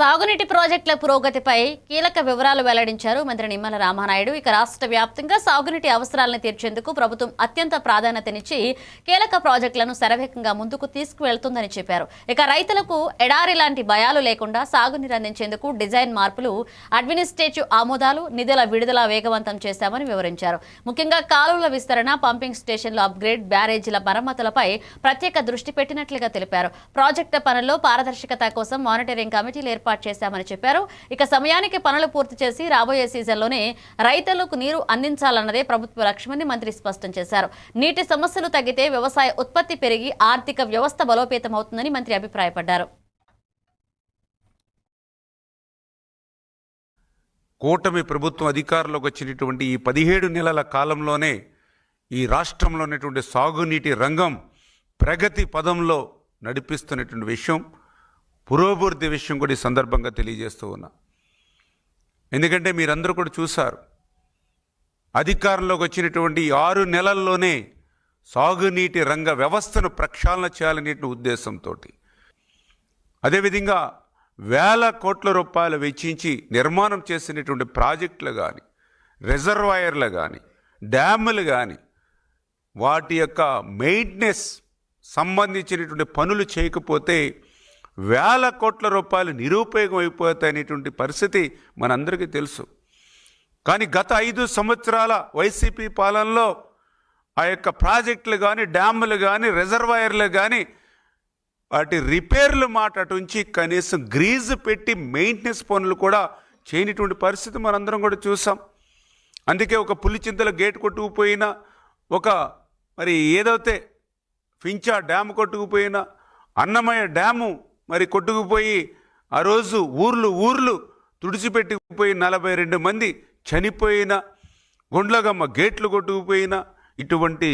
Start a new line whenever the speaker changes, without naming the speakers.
సాగునీటి ప్రాజెక్టుల పురోగతిపై కీలక వివరాలు వెల్లడించారు మంత్రి నిమ్మల రామానాయుడు. ఇక రాష్ట్ర వ్యాప్తంగా సాగునీటి అవసరాలను తీర్చేందుకు ప్రభుత్వం అత్యంత ప్రాధాన్యతనిచ్చి కీలక ప్రాజెక్టులను శరవేగంగా ముందుకు తీసుకువెళ్తుందని చెప్పారు. ఇక రైతులకు ఎడారి లాంటి భయాలు లేకుండా సాగునీరు అందించేందుకు డిజైన్ మార్పులు అడ్మినిస్ట్రేటివ్ ఆమోదాలు నిధుల విడుదల వేగవంతం చేశామని వివరించారు. ముఖ్యంగా కాలువల విస్తరణ పంపింగ్ స్టేషన్ల అప్గ్రేడ్ బ్యారేజీల మరమ్మతులపై ప్రత్యేక దృష్టి పెట్టినట్లుగా తెలిపారు. ప్రాజెక్టు పనుల్లో పారదర్శకత కోసం మానిటరింగ్ కమిటీలు ఏర్పాటు చేశామని చెప్పారు. ఇక సమయానికి పనులు పూర్తి చేసి రాబోయే సీజన్లోనే రైతులకు నీరు అందించాలన్నదే ప్రభుత్వ లక్ష్యమని మంత్రి స్పష్టం చేశారు. నీటి సమస్యలు తగ్గితే వ్యవసాయ ఉత్పత్తి పెరిగి ఆర్థిక వ్యవస్థ బలోపేతమవుతుందని మంత్రి అభిప్రాయపడ్డారు.
కూటమి ప్రభుత్వం అధికారంలోకి వచ్చినటువంటి ఈ పదిహేడు నెలల కాలంలోనే ఈ రాష్ట్రంలో ఉన్నటువంటి సాగునీటి రంగం ప్రగతి పదంలో నడిపిస్తున్నటువంటి విషయం. పురోభివృద్ధి విషయం కూడా ఈ సందర్భంగా తెలియజేస్తూ ఉన్నా. ఎందుకంటే మీరందరూ కూడా చూశారు. అధికారంలోకి వచ్చినటువంటి ఆరు నెలల్లోనే సాగునీటి రంగ వ్యవస్థను ప్రక్షాళన చేయాలనే ఉద్దేశంతో అదేవిధంగా వేల కోట్ల రూపాయలు వెచ్చించి నిర్మాణం చేసినటువంటి ప్రాజెక్టులు కానీ రిజర్వాయర్లు కానీ డ్యాములు కానీ వాటి యొక్క మెయింటెనెన్స్ సంబంధించినటువంటి పనులు చేయకపోతే వేల కోట్ల రూపాయలు నిరుపయోగం అయిపోతాయనేటువంటి పరిస్థితి మనందరికీ తెలుసు. కానీ గత ఐదు సంవత్సరాల వైసీపీ పాలనలో ఆ యొక్క ప్రాజెక్టులు కానీ డ్యాములు కానీ రిజర్వాయర్లు కానీ వాటి రిపేర్లు మాట అటుంచి కనీసం గ్రీజు పెట్టి మెయింటెనెన్స్ పనులు కూడా చేయనటువంటి పరిస్థితి మనందరం కూడా చూసాం. అందుకే ఒక పులిచింతల గేట్ కొట్టుకుపోయినా ఒక మరి ఏదైతే ఫించా డ్యామ్ కొట్టుకుపోయినా అన్నమయ్య డ్యాము మరి కొట్టుకుపోయి ఆ రోజు ఊర్లు ఊర్లు తుడిచిపెట్టుకుపోయి నలభై రెండు మంది చనిపోయిన గుండ్లగమ్మ గేట్లు కొట్టుకుపోయిన ఇటువంటి